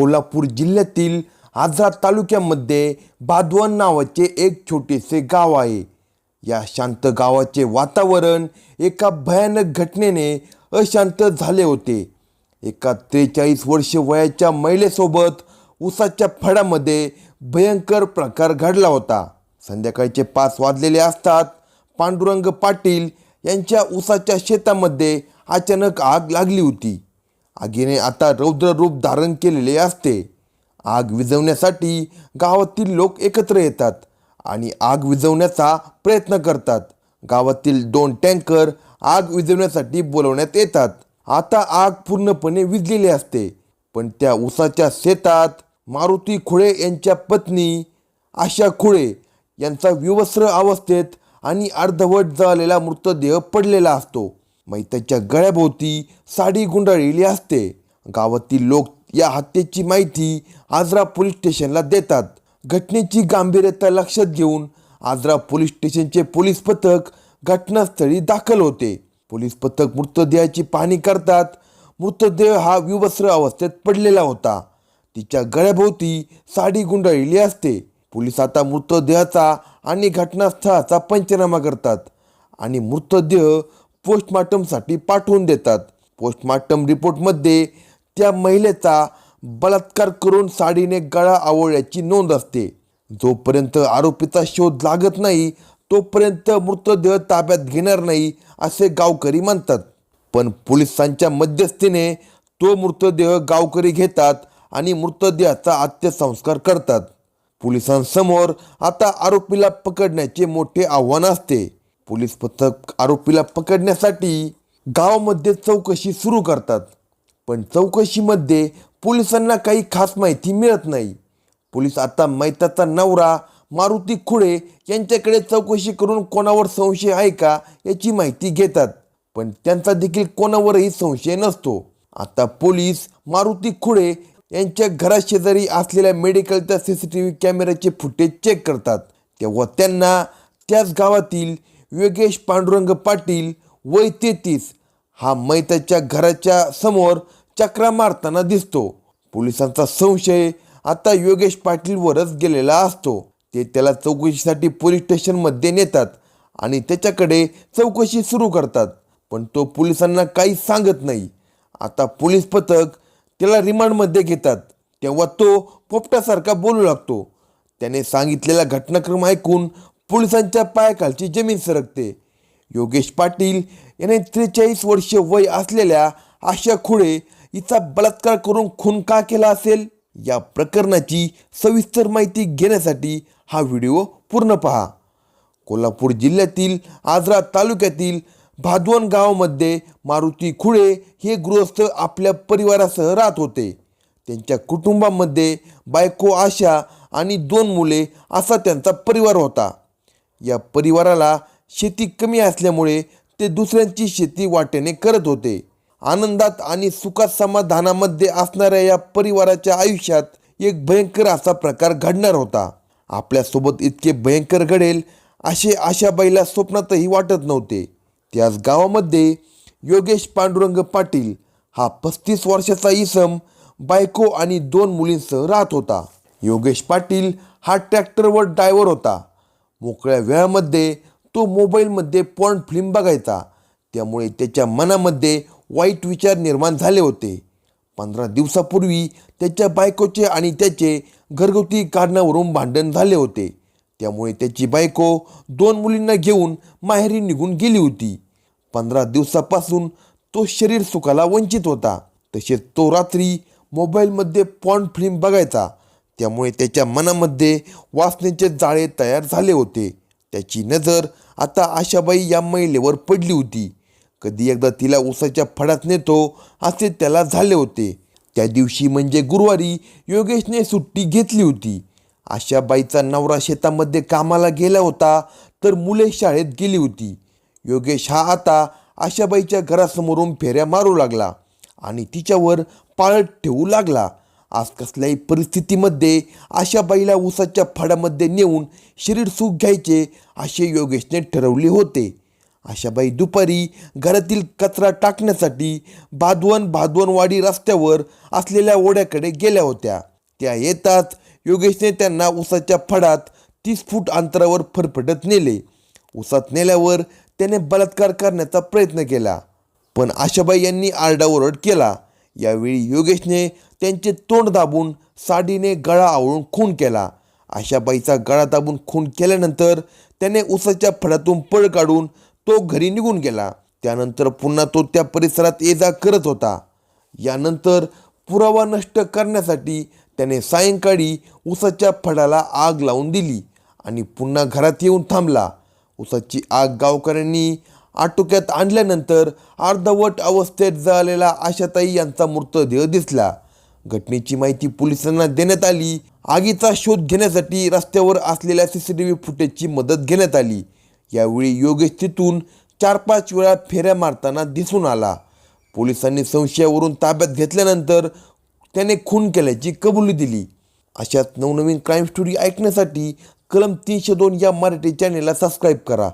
कोल्हापूर जिल्ह्यातील आजरा तालुक्यामध्ये बादवन नावाचे एक छोटेसे गाव आहे. या शांत गावाचे वातावरण एका भयानक घटनेने अशांत झाले होते. एका त्रेचाळीस वर्ष वयाच्या महिलेसोबत उसाच्या फडामध्ये भयंकर प्रकार घडला होता. संध्याकाळचे पाच वाजलेले असतात. पांडुरंग पाटील यांच्या उसाच्या शेतामध्ये अचानक आग लागली होती. आगीने आता रौद्र रूप धारण केलेले असते. आग विझवण्यासाठी गावातील लोक एकत्र येतात आणि आग विझवण्याचा प्रयत्न करतात. गावातील दोन टँकर आग विझवण्यासाठी बोलवण्यात येतात. आता आग पूर्णपणे विझलेली असते पण त्या उसाच्या शेतात मारुती खुळे यांच्या पत्नी आशा खुळे यांचा विवस्त्र अवस्थेत आणि अर्धवट जळलेला मृतदेह पडलेला असतो. मैताच्या गळ्याभोवती साडी गुंडाळलेली असते. गावातील लोक या हत्येची माहिती आजरा पोलीस स्टेशनला देतात. घटनेची गांभीर्यता लक्षात घेऊन आजरा पोलीस स्टेशनचे पोलीस पथक घटनास्थळी दाखल होते. पोलीस पथक मृतदेहाची पाहणी करतात. मृतदेह हा विवस्त्र अवस्थेत पडलेला होता. तिच्या गळ्याभोवती साडी गुंडाळलेली असते. पोलीस आता मृतदेहाचा आणि घटनास्थळाचा पंचनामा करतात. आणि मृतदेह पोस्टमार्टमसाठी पाठवून देतात. पोस्टमार्टम रिपोर्टमध्ये त्या महिलेचा बलात्कार करून साडीने गळा आवळल्याची नोंद असते. जोपर्यंत आरोपीचा शोध लागत नाही तोपर्यंत मृतदेह ताब्यात घेणार नाही असे गावकरी म्हणतात. पण पोलिसांच्या मध्यस्थीने तो मृतदेह गावकरी घेतात आणि मृतदेहाचा अंत्यसंस्कार करतात. पोलिसांसमोर आता आरोपीला पकडण्याचे मोठे आव्हान असते. पोलीस पथक आरोपीला पकडण्यासाठी गावामध्ये चौकशी सुरू करतात. पण चौकशीमध्ये पोलिसांना काही खास माहिती मिळत नाही. पोलीस आता मैताचा नवरा मारुती खुळे यांच्याकडे चौकशी करून कोणावर संशय आहे का याची माहिती घेतात. पण त्यांचा देखील कोणावरही संशय नसतो. आता पोलीस मारुती खुळे यांच्या घराशेजारी असलेल्या मेडिकलच्या सी सी टी व्ही कॅमेऱ्याचे फुटेज चेक करतात. तेव्हा त्यांना त्याच गावातील योगेश पांडुरंग पाटील वय तेहतीस. हा मैताच्या घराच्या समोर चक्रा मारताना दिसतो. पोलिसांचा संशय आता योगेश पाटीलवरच गेलेला असतो. ते त्याला चौकशीसाठी पोलीस स्टेशनमध्ये नेतात आणि त्याच्याकडे चौकशी सुरू करतात. पण तो पोलिसांना काही सांगत नाही. आता पोलीस पथक त्याला रिमांडमध्ये घेतात. तेव्हा तो पोपटासारखा बोलू लागतो. त्याने सांगितलेला घटनाक्रम ऐकून पोलिसांच्या पायाखालची जमीन सरकते. योगेश पाटील याने त्रेचाळीस वर्ष वय असलेल्या आशा खुळे हिचा बलात्कार करून खून का केला असेल? या प्रकरणाची सविस्तर माहिती घेण्यासाठी हा व्हिडिओ पूर्ण पहा. कोल्हापूर जिल्ह्यातील आजरा तालुक्यातील भादवन गावामध्ये मारुती खुळे हे गृहस्थ आपल्या परिवारासह राहत होते. त्यांच्या कुटुंबामध्ये बायको आशा आणि दोन मुले असा त्यांचा परिवार होता. या परिवाराला शेती कमी असल्यामुळे ते दुसऱ्यांची शेती वाट्याने करत होते. आनंदात आणि सुखात समाधानामध्ये असणाऱ्या या परिवाराच्या आयुष्यात एक भयंकर असा प्रकार घडणार होता. आपल्यासोबत इतके भयंकर घडेल असे आशाबाईला स्वप्नातही वाटत नव्हते. त्याच गावामध्ये योगेश पांडुरंग पाटील हा पस्तीस वर्षाचा इसम बायको आणि दोन मुलींसह राहत होता. योगेश पाटील हा ट्रॅक्टरवर ड्रायव्हर होता. मोकळ्या वेळामध्ये तो मोबाईलमध्ये पॉर्न फिल्म बघायचा. त्यामुळे त्याच्या मनामध्ये वाईट विचार निर्माण झाले होते. पंधरा दिवसापूर्वी त्याच्या बायकोचे आणि त्याचे घरगुती कारणावरून भांडण झाले होते. त्यामुळे त्याची बायको दोन मुलींना घेऊन माहेरी निघून गेली होती. पंधरा दिवसापासून तो शरीर सुखाला वंचित होता. तसेच तो रात्री मोबाईलमध्ये पॉन फिल्म बघायचा. त्यामुळे त्याच्या मनामध्ये वासनेचे जाळे तयार झाले होते. त्याची नजर आता आशाबाई या महिलेवर पडली होती. कधी एकदा तिला उसाच्या फडात नेतो असे त्याला झाले होते. त्या दिवशी म्हणजे गुरुवारी योगेशने सुट्टी घेतली होती. आशाबाईचा नवरा शेतामध्ये कामाला गेला होता तर मुले शाळेत गेली होती. योगेश हा आता आशाबाईच्या घरासमोरून फेऱ्या मारू लागला आणि तिच्यावर पाळत ठेवू लागला. आज कसल्याही परिस्थितीमध्ये आशाबाईला उसाच्या फडामध्ये नेऊन शरीर सुख घ्यायचे असे योगेशने ठरवले होते. आशाबाई दुपारी घरातील कचरा टाकण्यासाठी भादवन भादवनवाडी रस्त्यावर असलेल्या ओढ्याकडे गेल्या होत्या. त्या येताच योगेशने त्यांना उसाच्या फडात तीस फूट अंतरावर फरफटत नेले. उसात नेल्यावर त्याने बलात्कार करण्याचा प्रयत्न केला. पण आशाबाई यांनी आरडाओरड केला. यावेळी योगेशने त्यांचे तोंड दाबून साडीने गळा आवळून खून केला. आशाबाईचा गळा दाबून खून केल्यानंतर त्याने उसाच्या फडातून पळ काढून तो घरी निघून गेला. त्यानंतर पुन्हा तो त्या परिसरात ये जा करत होता. यानंतर पुरावा नष्ट करण्यासाठी त्याने सायंकाळी उसाच्या फडाला आग लावून दिली आणि पुन्हा घरात येऊन थांबला. उसाची आग गावकऱ्यांनी आटोक्यात आणल्यानंतर अर्धवट अवस्थेत झालेला आशाताई यांचा मृतदेह दिसला. घटनेची माहिती पोलिसांना देण्यात आली. आगीचा शोध घेण्यासाठी रस्त्यावर असलेल्या सी सी टी व्ही फुटेजची मदत घेण्यात आली. यावेळी योगेश तिथून चार पाच वेळा फेऱ्या मारताना दिसून आला. पोलिसांनी संशयावरून ताब्यात घेतल्यानंतर त्याने खून केल्याची कबुली दिली. अशाच नवनवीन क्राईम स्टोरी ऐकण्यासाठी कलम तीनशे दोन या मराठी चॅनेलला सबस्क्राईब करा.